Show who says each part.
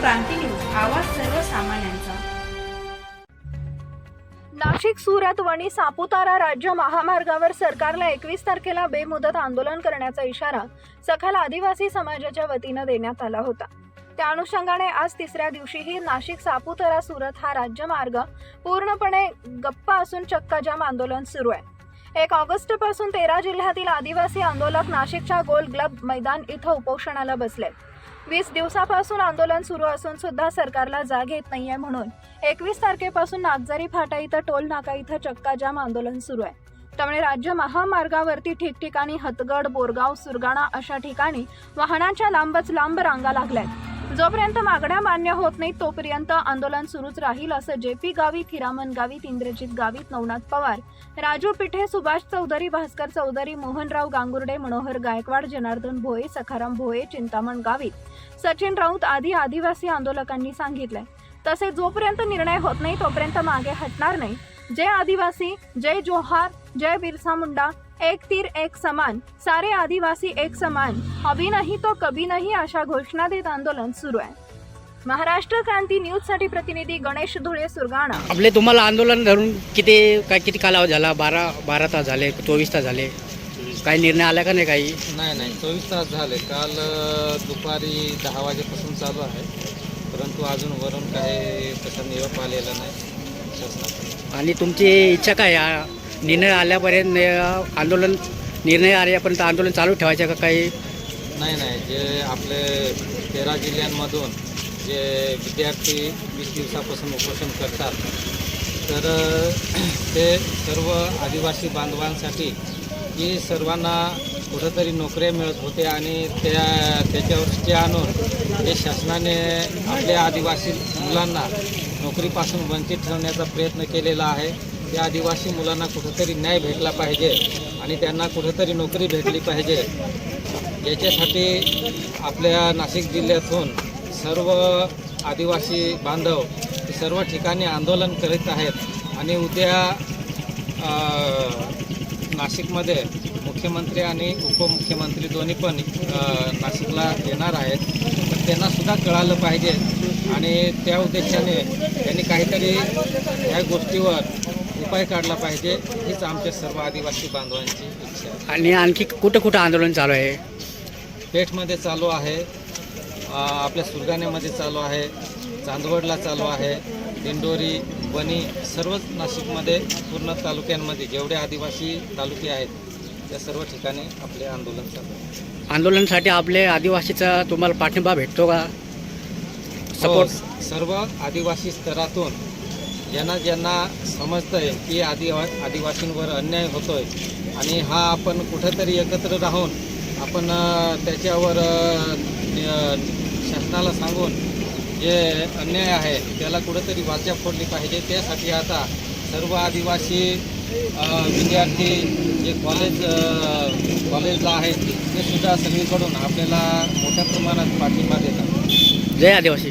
Speaker 1: क्रांती news आवाज सर्वसामान्यांचा.
Speaker 2: नाशिक सुरत वणी सापुतारा राज्य महामार्गावर सरकारला एकवीस तारखेला बेमुदत आंदोलन करण्याचा इशारा सखल आदिवासी समाजाच्या वतीनं देण्यात आला होता. त्या अनुषंगाने आज तिसऱ्या दिवशीही नाशिक सापुतारा सुरत हा राज्यमार्ग पूर्णपणे गप्पा असून चक्काजाम आंदोलन सुरू आहे. एक ऑगस्टपासून तेरा जिल्ह्यातील आदिवासी आंदोलक नाशिकच्या गोल ग्लब मैदान इथं उपोषणाला बसले वीस दिवसापासून आंदोलन सुरू असून सुद्धा सरकारला जाग येत नाहीये म्हणून. एकवीस तारखेपासून नागझरी फाटा इथं टोल नाका इथं चक्काजाम आंदोलन सुरू आहे. त्यामुळे राज्य महामार्गावरती ठिकठिकाणी हतगड बोरगाव सुरगाणा अशा ठिकाणी वाहनांच्या लांबच लांब रांगा लागल्यात. जोपर्यंत मागण्या मान्य होत नाहीत तोपर्यंत आंदोलन सुरूच राहील असं जे पी गावित हिरामन गावित इंद्रजित गावित नवनाथ पवार राजू पिठे सुभाष चौधरी भास्कर चौधरी मोहनराव गांगुर्डे मनोहर गायकवाड जनार्दन भोये सखाराम भोये चिंतामण गावित. सचिन राऊत आदी आदिवासी आंदोलकांनी सांगितलंय. तसे जोपर्यंत निर्णय होत नाही तोपर्यंत मागे हटणार नाही. जय आदिवासी जय जोहार जय बिरसा मुंडा एक तीर एक समान सारे आदिवासी एक समान. अभी नाही तो कभी नाही अशा घोषणा देत आंदोलन सुरू आहे. महाराष्ट्र क्रांती न्यूजसाठी प्रतिनिधी गणेश धुळे सुरगाणा.
Speaker 3: आपले तुम्हाला आंदोलन धरून किती काय किती कालावधी झाला? बारा बारा तास झाले चोवीस तास झाले. काही निर्णय आला का नाही काही?
Speaker 4: नाही नाही. चोवीस तास झाले. काल दुपारी दहा वाजेपासून चालू आहे. परंतु अजून वरून काही तसा निरोप आलेला नाही. शासनाकडून.
Speaker 3: आणि तुमची इच्छा काय या निर्णय आल्यापर्यंत आंदोलन निर्णय आल्यापर्यंत आंदोलन चालू ठेवायचं का काही?
Speaker 4: नाही नाही. जे आपले तेरा जिल्ह्यांमधून जे विद्यार्थी वीस दिवसापासून उपोषण करतात तर ते सर्व आदिवासी बांधवांसाठी की सर्वांना कुठंतरी नोकऱ्या मिळत होते आणि त्या त्याच्यावरती आणून हे शासनाने आपल्या आदिवासी मुलांना नोकरीपासून वंचित ठेवण्याचा प्रयत्न केलेला आहे. त्या आदिवासी मुलांना कुठंतरी न्याय भेटला पाहिजे आणि त्यांना कुठंतरी नोकरी भेटली पाहिजे. याच्यासाठी आपल्या नाशिक जिल्ह्यातून सर्व आदिवासी बांधव सर्व ठिकाणी आंदोलन करीत आहेत आणि उद्या नाशिकमध्ये मुख्यमंत्री आणि उपमुख्यमंत्री दोन्ही पण नाशिकला येणार आहेत. तर त्यांनासुद्धा कळालं पाहिजे आणि त्या उद्देशाने त्यांनी काहीतरी ह्या गोष्टीवर उपाय काढला पाहिजे हीच आमच्या सर्व आदिवासी बांधवांची इच्छा आहे.
Speaker 3: आणि आणखी कुठं कुठं आंदोलन चालू आहे?
Speaker 4: पेठमध्ये चालू आहे आपल्या सुरगाण्यामध्ये चालू आहे चांदवडला चालू आहे दिंडोरी वणी सर्वच नाशिकमध्ये पूर्ण तालुक्यांमध्ये जेवढे आदिवासी तालुके आहेत त्या सर्व ठिकाणी आपले आंदोलन चालू आहे.
Speaker 3: आंदोलनासाठी आपले आदिवासीचा तुम्हाला पाठिंबा भेटतो का? सपोर्ट
Speaker 4: हो, सर्व आदिवासी स्तरातून ज्यांना ज्यांना समजतंय की आदिवा आदिवासींवर अन्याय होतोय आणि हा आपण कुठेतरी एकत्र राहून आपण त्याच्यावर शासनाला सांगून जे अन्याय आहे त्याला कुठेतरी वाचा फोडली पाहिजे. त्यासाठी आता सर्व आदिवासी विद्यार्थी जे कॉलेज कॉलेजला आहेत ते सुद्धा सगळीकडून आपल्याला मोठ्या प्रमाणात पाठिंबा देतात.
Speaker 3: जय आदिवासी!